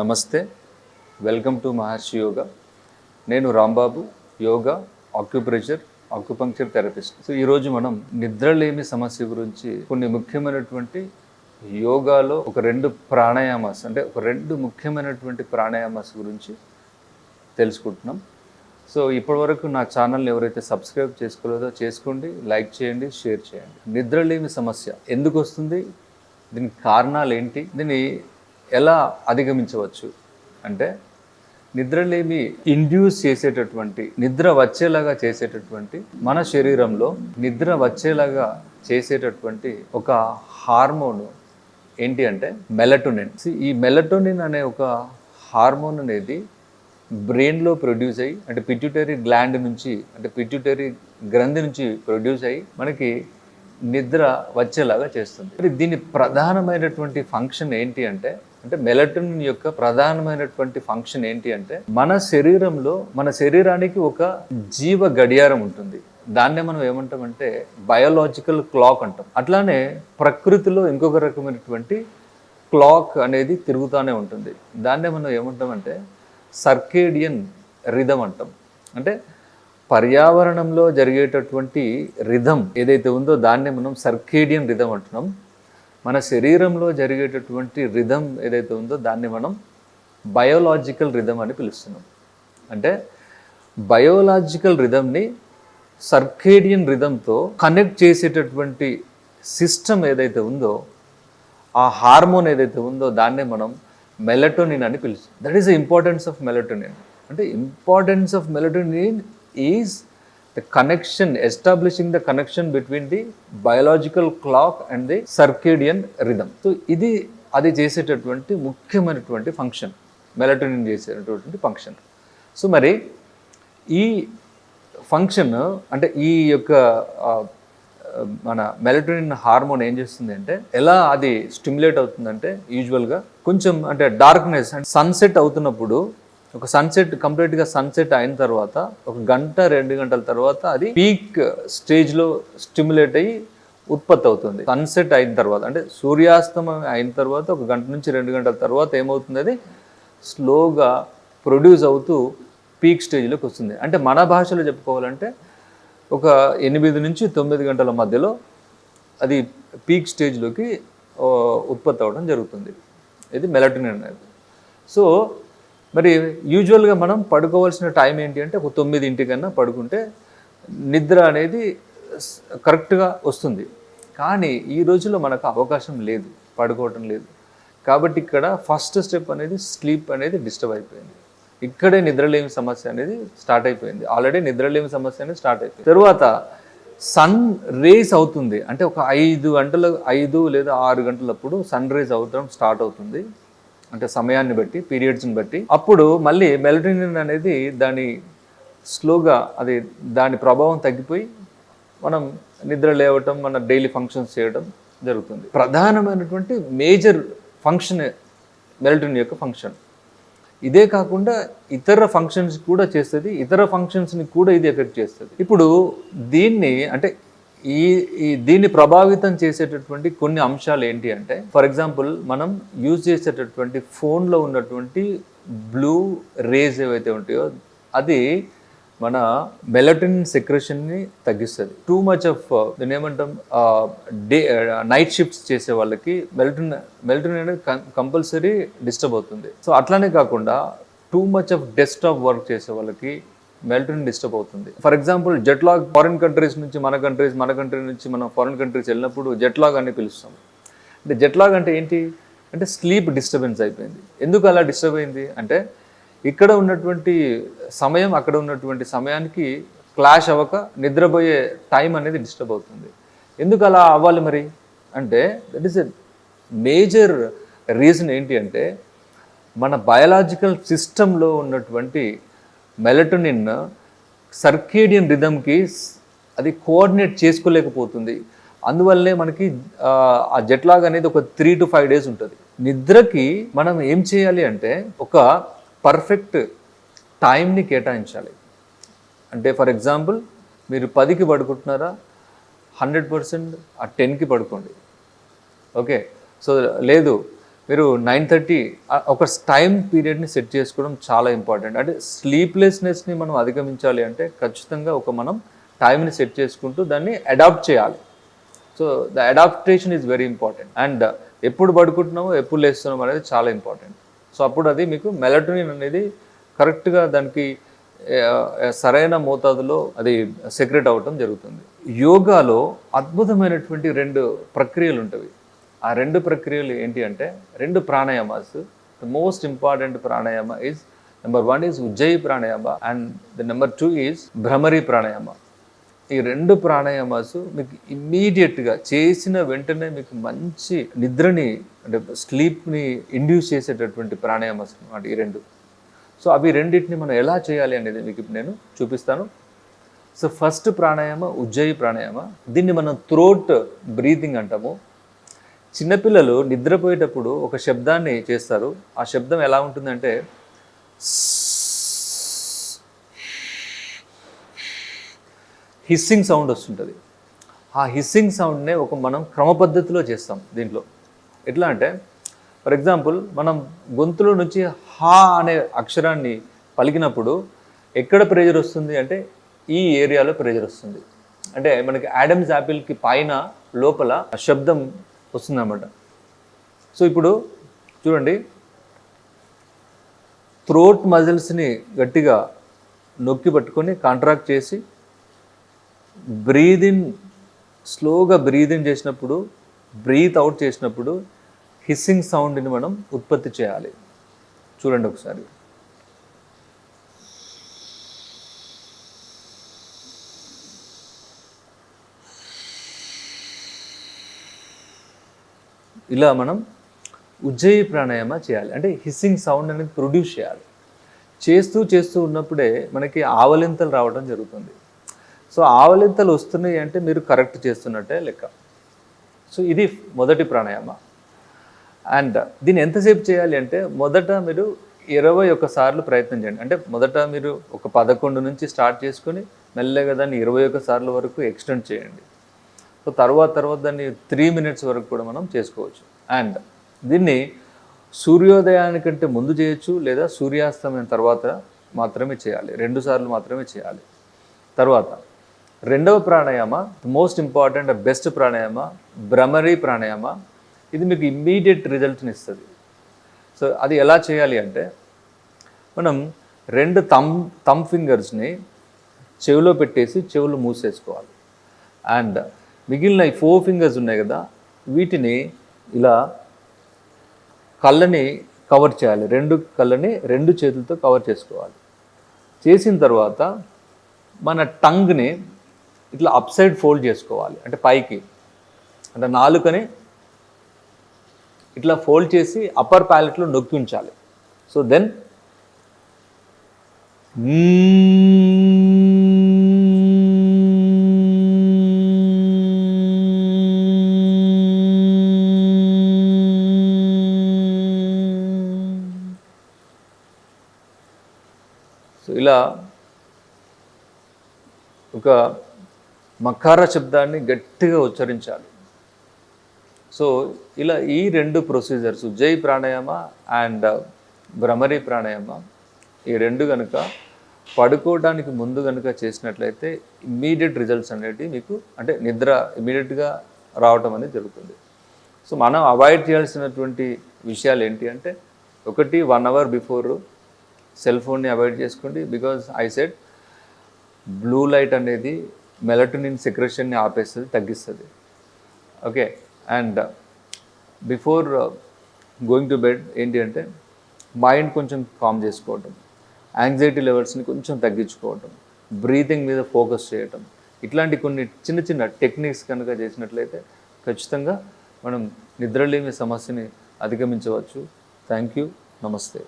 నమస్తే. Welcome to Maharshi yoga నేను Rambabu yoga acupressure acupuncture therapist so ఈరోజు మనం నిద్రలేమి సమస్య గురించి కొన్ని ముఖ్యమైనటువంటి యోగాలో ఒక రెండు ప్రాణాయామాస్ అంటే ఒక రెండు ముఖ్యమైనటువంటి ప్రాణాయామాస్ గురించి తెలుసుకుంటున్నాం. సో ఇప్పటివరకు నా ఛానల్ని ఎవరైతే సబ్స్క్రైబ్ చేసుకోలేదో చేసుకోండి లైక్ చేయండి షేర్ చేయండి. నిద్రలేమి సమస్య ఎందుకు వస్తుంది? దీనికి కారణాలు ఏంటి? దీన్ని ఎలా అధిగమించవచ్చు? అంటే నిద్రలేమి ఇండ్యూస్ చేసేటటువంటి నిద్ర వచ్చేలాగా చేసేటటువంటి మన శరీరంలో నిద్ర వచ్చేలాగా చేసేటటువంటి ఒక హార్మోన్ ఏంటి అంటే మెలటోనిన్ ఈ మెలటోనిన్ అనే ఒక హార్మోన్ అనేది బ్రెయిన్లో ప్రొడ్యూస్ అయ్యి అంటే పిట్యూటరీ గ్లాండ్ నుంచి అంటే పిట్యూటరీ గ్రంథి నుంచి ప్రొడ్యూస్ అయ్యి మనకి నిద్ర వచ్చేలాగా చేస్తుంది. మరి దీని ప్రధానమైనటువంటి ఫంక్షన్ ఏంటి అంటే అంటే మెలటోనిన్ యొక్క ప్రధానమైనటువంటి ఫంక్షన్ ఏంటి అంటే మన శరీరంలో మన శరీరానికి ఒక జీవ గడియారం ఉంటుంది. దాన్నే మనం ఏమంటామంటే బయోలాజికల్ క్లాక్ అంటాం. అట్లానే ప్రకృతిలో ఇంకొక రకమైనటువంటి క్లాక్ అనేది తిరుగుతూనే ఉంటుంది. దాన్నే మనం ఏమంటామంటే సర్కేడియన్ రిధం అంటాం. అంటే పర్యావరణంలో జరిగేటటువంటి రిధం ఏదైతే ఉందో దాన్నే మనం సర్కేడియన్ రిధం అంటున్నాం. మన శరీరంలో జరిగేటటువంటి రిధం ఏదైతే ఉందో దాన్ని మనం బయోలాజికల్ రిధం అని పిలుస్తున్నాం. అంటే బయోలాజికల్ రిధంని సర్కేడియన్ రిధంతో కనెక్ట్ చేసేటటువంటి సిస్టమ్ ఏదైతే ఉందో ఆ హార్మోన్ ఏదైతే ఉందో దాన్నే మనం మెలటోనిన్ అని పిలుస్తాం that is the importance of melatonin. అంటే importance of melatonin is the connection establishing the connection between the biological clock and the circadian rhythm so ఇది అది చేసేటటువంటి ముఖ్యమైనటువంటి ఫంక్షన్ మెలటోనిన్ చేసేటటువంటి ఫంక్షన్ సో మరి ఈ ఫంక్షన్ అంటే ఈ యొక్క మన మెలటోనిన్ హార్మోన్ ఏం చేస్తుంది అంటే ఎలా అది స్టిమ్యులేట్ అవుతుందంటే యూజువల్గా కొంచెం అంటే డార్క్నెస్ అండ్ సన్సెట్ అవుతున్నప్పుడు ఒక సన్సెట్ కంప్లీట్గా సన్సెట్ అయిన తర్వాత ఒక గంట రెండు గంటల తర్వాత అది పీక్ స్టేజ్లో స్టిమ్యులేట్ అయ్యి ఉత్పత్తి అవుతుంది. సన్సెట్ అయిన తర్వాత అంటే సూర్యాస్తమయం అయిన తర్వాత ఒక గంట నుంచి రెండు గంటల తర్వాత ఏమవుతుంది అది? స్లోగా ప్రొడ్యూస్ అవుతూ పీక్ స్టేజ్లోకి వస్తుంది. అంటే మన భాషలో చెప్పుకోవాలంటే ఒక ఎనిమిది నుంచి తొమ్మిది గంటల మధ్యలో అది పీక్ స్టేజ్లోకి ఉత్పత్తి అవ్వడం జరుగుతుంది. ఇది మెలటిన్ అనేది. సో మరి యూజువల్గా మనం పడుకోవాల్సిన టైం ఏంటి అంటే ఒక తొమ్మిదింటికన్నా పడుకుంటే నిద్ర అనేది కరెక్ట్గా వస్తుంది. కానీ ఈ రోజుల్లో మనకు అవకాశం లేదు పడుకోవటం లేదు. కాబట్టి ఇక్కడ ఫస్ట్ స్టెప్ అనేది స్లీప్ అనేది డిస్టర్బ్ అయిపోయింది. ఇక్కడే నిద్రలేమి సమస్య అనేది స్టార్ట్ అయిపోయింది. ఆల్రెడీ నిద్రలేమి సమస్య అనేది స్టార్ట్ అయిపోయింది. తర్వాత సన్ రేస్ అవుతుంది. అంటే ఒక ఐదు గంటల ఐదు లేదా ఆరు గంటలప్పుడు సన్ రేస్ అవటం స్టార్ట్ అవుతుంది. అంటే సమయాన్ని బట్టి పీరియడ్స్ని బట్టి. అప్పుడు మళ్ళీ మెలటోనిన్ అనేది దాని స్లోగా అది దాని ప్రభావం తగ్గిపోయి మనం నిద్ర లేవటం మన డైలీ ఫంక్షన్స్ చేయడం జరుగుతుంది. ప్రధానమైనటువంటి మేజర్ ఫంక్షన్ మెలటోనిన్ యొక్క ఫంక్షన్ ఇదే కాకుండా ఇతర ఫంక్షన్స్ కూడా చేస్తుంది ఇతర ఫంక్షన్స్ని కూడా ఇది ఎఫెక్ట్ చేస్తుంది. ఇప్పుడు దీన్ని అంటే ఈ ఈ దీన్ని ప్రభావితం చేసేటటువంటి కొన్ని అంశాలు ఏంటి అంటే ఫర్ ఎగ్జాంపుల్ మనం యూజ్ చేసేటటువంటి ఫోన్లో ఉన్నటువంటి బ్లూ రేజ్ ఏవైతే ఉంటాయో అది మన మెలటిన్ సెక్రెషన్ని తగ్గిస్తుంది. టూ మచ్ ఆఫ్ దీని ఏమంటాం డే నైట్ షిఫ్ట్స్ చేసే వాళ్ళకి మెలటిన్ మెలటిన్ అనేది కంపల్సరీ డిస్టర్బ్ అవుతుంది. సో అట్లానే కాకుండా too much of desktop work చేసే వాళ్ళకి మెల్టన్ డిస్టర్బ్ అవుతుంది. For example jet lag foreign countries నుంచి మన కంట్రీస్ మన కంట్రీ నుంచి మనం ఫారిన్ కంట్రీస్ వెళ్ళినప్పుడు జెట్లాగ్ అని పిలుస్తాం. అంటే జెట్లాగ్ అంటే ఏంటి? అంటే స్లీప్ డిస్టర్బెన్స్ అయిపోయింది. ఎందుకు అలా డిస్టర్బ్ అయింది? అంటే ఇక్కడ ఉన్నటువంటి సమయం అక్కడ ఉన్నటువంటి సమయానికి క్లాష్ అవ్వక నిద్రపోయే టైం అనేది డిస్టర్బ్ అవుతుంది. ఎందుకు అలా అవ్వాలి మరి? అంటే that is a major reason ఏంటి అంటే మన బయలాజికల్ సిస్టంలో ఉన్నటువంటి మెలటోనిన్ సర్కేడియన్ రిధమ్కి అది కోఆర్డినేట్ చేసుకోలేకపోతుంది. అందువల్లనే మనకి ఆ, ఆ జెట్లాగ్ అనేది ఒక త్రీ టు ఫైవ్ డేస్ ఉంటుంది. నిద్రకి మనం ఏం చేయాలి అంటే ఒక పర్ఫెక్ట్ టైంని కేటాయించాలి. అంటే ఫర్ ఎగ్జాంపుల్ మీరు పదికి పడుకుంటున్నారా? హండ్రెడ్ పర్సెంట్ ఆ టెన్కి పడుకోండి. ఓకే. సో లేదు మీరు నైన్ థర్టీ ఒక టైం పీరియడ్ని సెట్ చేసుకోవడం చాలా ఇంపార్టెంట్. అంటే స్లీప్లెస్నెస్ని మనం అధిగమించాలి అంటే ఖచ్చితంగా ఒక మనం టైంని సెట్ చేసుకుంటూ దాన్ని అడాప్ట్ చేయాలి. So the adaptation is very important. And ఎప్పుడు పడుకుంటున్నామో ఎప్పుడు లేస్తున్నాం అనేది చాలా ఇంపార్టెంట్. సో అప్పుడు అది మీకు మెలటోనిన్ అనేది కరెక్ట్గా దానికి సరైన మోతాదులో అది సెక్రెట్ అవ్వటం జరుగుతుంది. యోగాలో అద్భుతమైనటువంటి రెండు ప్రక్రియలు ఉంటాయి ఆ రెండు ప్రక్రియలు ఏంటి అంటే రెండు pranayamas. The most important pranayama is number one is ujjayi pranayama and the number two is bhramari pranayama. ఈ రెండు ప్రాణాయామాస్ మీకు ఇమ్మీడియట్గా చేసిన వెంటనే మీకు మంచి నిద్రని అంటే స్లీప్ని ఇండ్యూస్ చేసేటటువంటి ప్రాణాయామాస్ అనమాట ఈ రెండు. సో అవి రెండింటిని మనం ఎలా చేయాలి అనేది మీకు ఇప్పుడు నేను చూపిస్తాను. So first pranayama ujjayi pranayama. దీన్ని మనం థ్రోట్ బ్రీతింగ్ అంటాము. చిన్నపిల్లలు నిద్రపోయేటప్పుడు ఒక శబ్దాన్ని చేస్తారు. ఆ శబ్దం ఎలా ఉంటుందంటే హిస్సింగ్ సౌండ్ వస్తుంటుంది. ఆ హిస్సింగ్ సౌండ్నే ఒక మనం క్రమ పద్ధతిలో చేస్తాం దీంట్లో. ఎట్లా అంటే ఫర్ ఎగ్జాంపుల్ మనం గొంతులో నుంచి హా అనే అక్షరాన్ని పలికినప్పుడు ఎక్కడ ప్రెజర్ వస్తుంది అంటే ఈ ఏరియాలో ప్రెజర్ వస్తుంది. అంటే మనకి యాడమ్స్ యాపిల్కి పైన లోపల ఆ శబ్దం వస్తుందన్నమాట. సో ఇప్పుడు చూడండి. థ్రోట్ మజిల్స్ని గట్టిగా నొక్కి పట్టుకొని కాంట్రాక్ట్ చేసి బ్రీద్ ఇన్ స్లోగా బ్రీద్ ఇన్ చేసినప్పుడు బ్రీత్ అవుట్ చేసినప్పుడు హిస్సింగ్ సౌండ్ని మనం ఉత్పత్తి చేయాలి. చూడండి ఒకసారి. ఇలా మనం ఉజ్జయి ప్రాణాయామ చేయాలి. అంటే హిస్సింగ్ సౌండ్ అనేది ప్రొడ్యూస్ చేయాలి. చేస్తూ చేస్తూ ఉన్నప్పుడే మనకి ఆవలింతలు రావడం జరుగుతుంది. సో ఆవలింతలు వస్తున్నాయి అంటే మీరు కరెక్ట్ చేస్తున్నట్టే లెక్క. సో ఇది మొదటి ప్రాణాయామ. అండ్ దీన్ని ఎంతసేపు చేయాలి అంటే మొదట మీరు ఇరవై ఒక్క సార్లు ప్రయత్నం చేయండి. అంటే మొదట మీరు ఒక పదకొండు నుంచి స్టార్ట్ చేసుకొని మెల్లగా దాన్ని ఇరవై ఒక్క సార్లు వరకు ఎక్స్టెండ్ చేయండి. సో తర్వాత తర్వాత దాన్ని త్రీ మినిట్స్ వరకు కూడా మనం చేసుకోవచ్చు. అండ్ దీన్ని సూర్యోదయానికంటే ముందు చేయొచ్చు లేదా సూర్యాస్తమయం తర్వాత మాత్రమే చేయాలి. రెండు సార్లు మాత్రమే చేయాలి. తర్వాత రెండవ pranayama most important best pranayama bhramari pranayama. ఇది మీకు ఇమ్మీడియట్ రిజల్ట్ని ఇస్తుంది. సో అది ఎలా చేయాలి అంటే మనం రెండు తమ్ తమ్ ఫింగర్స్ని చెవిలో పెట్టేసి చెవులు మూసేసుకోవాలి. అండ్ మిగిలిన ఈ ఫోర్ ఫింగర్స్ ఉన్నాయి కదా వీటిని ఇలా కళ్ళని కవర్ చేయాలి. రెండు కళ్ళని రెండు చేతులతో కవర్ చేసుకోవాలి. చేసిన తర్వాత మన టంగ్ని ఇట్లా అప్ సైడ్ ఫోల్డ్ చేసుకోవాలి. అంటే పైకి. అంటే నాలుకని ఇట్లా ఫోల్డ్ చేసి అప్పర్ ప్యాలెట్లో నొక్కి ఉంచాలి. సో దెన్ ఇలా ఒక మకార శబ్దాన్ని గట్టిగా ఉచ్చరించాలి. సో ఇలా ఈ రెండు ప్రొసీజర్స్ జై ప్రాణాయామ అండ్ భ్రమరి ప్రాణాయామ ఈ రెండు కనుక పడుకోవడానికి ముందు కనుక చేసినట్లయితే ఇమ్మీడియట్ రిజల్ట్స్ అనేవి మీకు అంటే నిద్ర ఇమీడియట్గా రావటం అనేది జరుగుతుంది. సో మనం అవాయిడ్ చేయాల్సినటువంటి విషయాలు ఏంటి అంటే ఒకటి వన్ అవర్ బిఫోర్ సెల్ ఫోన్ని అవాయిడ్ చేసుకోండి. Because I said blue light అనేది మెలటోనిన్ సెక్రెషన్ని ఆపేస్తుంది తగ్గిస్తుంది. Okay. And before going to bed ఏంటి అంటే మైండ్ కొంచెం కామ్ చేసుకోవటం యాంగ్జైటీ లెవెల్స్ని కొంచెం తగ్గించుకోవటం బ్రీతింగ్ మీద ఫోకస్ చేయటం ఇట్లాంటి కొన్ని చిన్న చిన్న టెక్నిక్స్ కనుక చేసినట్లయితే ఖచ్చితంగా మనం నిద్రలేమి సమస్యని అధిగమించవచ్చు. థ్యాంక్ యూ నమస్తే.